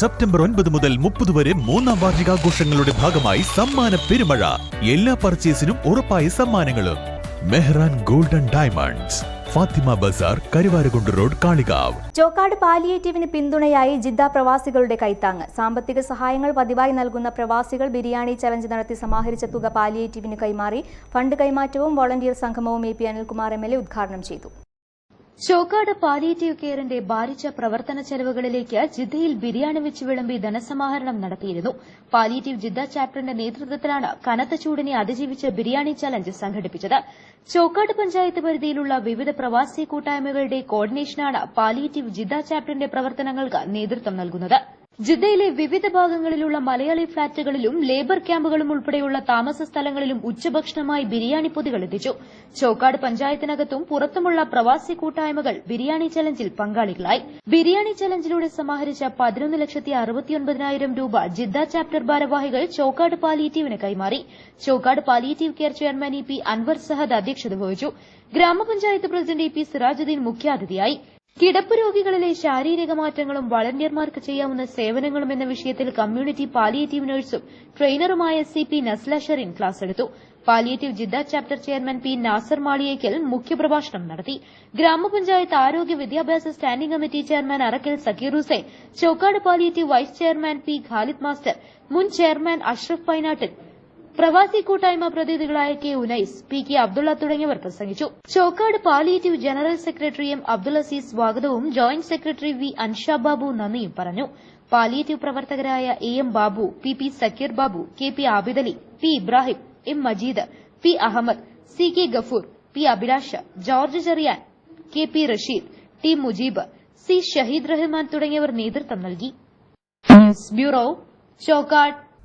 September ഒൻപത് മുതൽ മുപ്പത് വരെ മൂന്നാം വാർഷികാഘോഷങ്ങളുടെ ഭാഗമായി സമ്മാന പെരുമഴ. എല്ലാ പർച്ചേസിനും ഉറപ്പായ സമ്മാനങ്ങളും. Mehran golden diamonds. Fathima Bazar Karuvarakundu road Kalikavu. Chokkad പാലിയേറ്റീവിന് പിന്തുണയായി ജിദ്ദ പ്രവാസികളുടെ കൈത്താങ് സാമ്പത്തിക സഹായങ്ങൾ പതിവായി നൽകുന്ന പ്രവാസികൾ ബിരിയാണി ചലഞ്ച് നടത്തി സമാഹരിച്ച തുക പാലിയേറ്റീവിന് കൈമാറി. ഫണ്ട് കൈമാറ്റവും വോളണ്ടിയർ സംഗമവും A P Anilkumar M L A ഉദ്ഘാടനം ചെയ്തു. ചോക്കാട് പാലിയേറ്റീവ് കെയറിന്റെ ഭാരിച്ച പ്രവർത്തന ചെലവുകളിലേക്ക് ജിദ്ദയിൽ ബിരിയാണി വെച്ച് വിളമ്പി ധനസമാഹരണം നടത്തിയിരുന്നു. പാലിയേറ്റീവ് ജിദ്ദ ചാപ്റ്ററിന്റെ നേതൃത്വത്തിലാണ് കനത്ത ചൂടിനെ അതിജീവിച്ച് ബിരിയാണി ചലഞ്ച് സംഘടിപ്പിച്ചത്. ചോക്കാട് പഞ്ചായത്ത് പരിധിയിലുള്ള വിവിധ പ്രവാസി കൂട്ടായ്മകളുടെ കോർഡിനേഷനാണ് പാലിയേറ്റീവ് ജിദ്ദ ചാപ്റ്ററിന്റെ പ്രവർത്തനങ്ങൾക്ക് നേതൃത്വം നൽകുന്നത്. ജിദ്ദയിലെ വിവിധ ഭാഗങ്ങളിലുള്ള മലയാളി ഫ്ളാറ്റുകളിലും ലേബർ ക്യാമ്പുകളും ഉൾപ്പെടെയുള്ള താമസ സ്ഥലങ്ങളിലും ഉച്ചഭക്ഷണമായി ബിരിയാണി പൊതികൾ എത്തിച്ചു. ചോക്കാട് പഞ്ചായത്തിനകത്തും പുറത്തുമുള്ള പ്രവാസി കൂട്ടായ്മകൾ ബിരിയാണി ചലഞ്ചിൽ പങ്കാളികളായി. ബിരിയാണി ചലഞ്ചിലൂടെ സമാഹരിച്ച പതിനൊന്ന് ലക്ഷത്തി അറുപത്തിയൊൻപതിനായിരം രൂപ ജിദ്ദ ചാപ്റ്റർ ഭാരവാഹികൾ ചോക്കാട് പാലിയേറ്റീവിന് കൈമാറി. Chokkad palliative care chairman E P Anwar Sahad അധ്യക്ഷത വഹിച്ചു. ഗ്രാമപഞ്ചായത്ത് പ്രസിഡന്റ് ഇ പി സിറാജുദ്ദീൻ മുഖ്യാതിഥിയായി. കിടപ്പ് രോഗികളിലെ ശാരീരിക മാറ്റങ്ങളും വളണ്ടിയർമാർക്ക് ചെയ്യാവുന്ന സേവനങ്ങളും എന്ന വിഷയത്തിൽ കമ്മ്യൂണിറ്റി പാലിയേറ്റീവ് നഴ്സും ട്രെയിനറുമായ C P Nasla Sherin class എടുത്തു. Palliative Jeddah chapter chairman P Nasar Maliyekkal മുഖ്യപ്രഭാഷണം നടത്തി. ഗ്രാമപഞ്ചായത്ത് ആരോഗ്യ വിദ്യാഭ്യാസ standing committee chairman Arakkal Zakir Hussain Chokkad palliative vice chairman P Khalid master മുൻ ചെയർമാൻ അഷ്റഫ് പൈനാട്ടിൽ പ്രവാസി കൂട്ടായ്മ പ്രതിനിധികളായ K Unais P K Abdulla തുടങ്ങിയവർ പ്രസംഗിച്ചു. Chokkad palliative general secretary M Abdul Aziz സ്വാഗതവും joint secretary V Ansha Babu നന്ദിയും പറഞ്ഞു. Palliative പ്രവർത്തകരായ A M Babu P P Zakir Babu K P Abidali P Ibrahim M Majeed P Ahmed C K Gafoor P Abhilasha George Cherian K P Rasheed T Mujeeb C Shaheed Rahman തുടങ്ങിയവർ നേതൃത്വം നൽകി. News bureau Chokkad.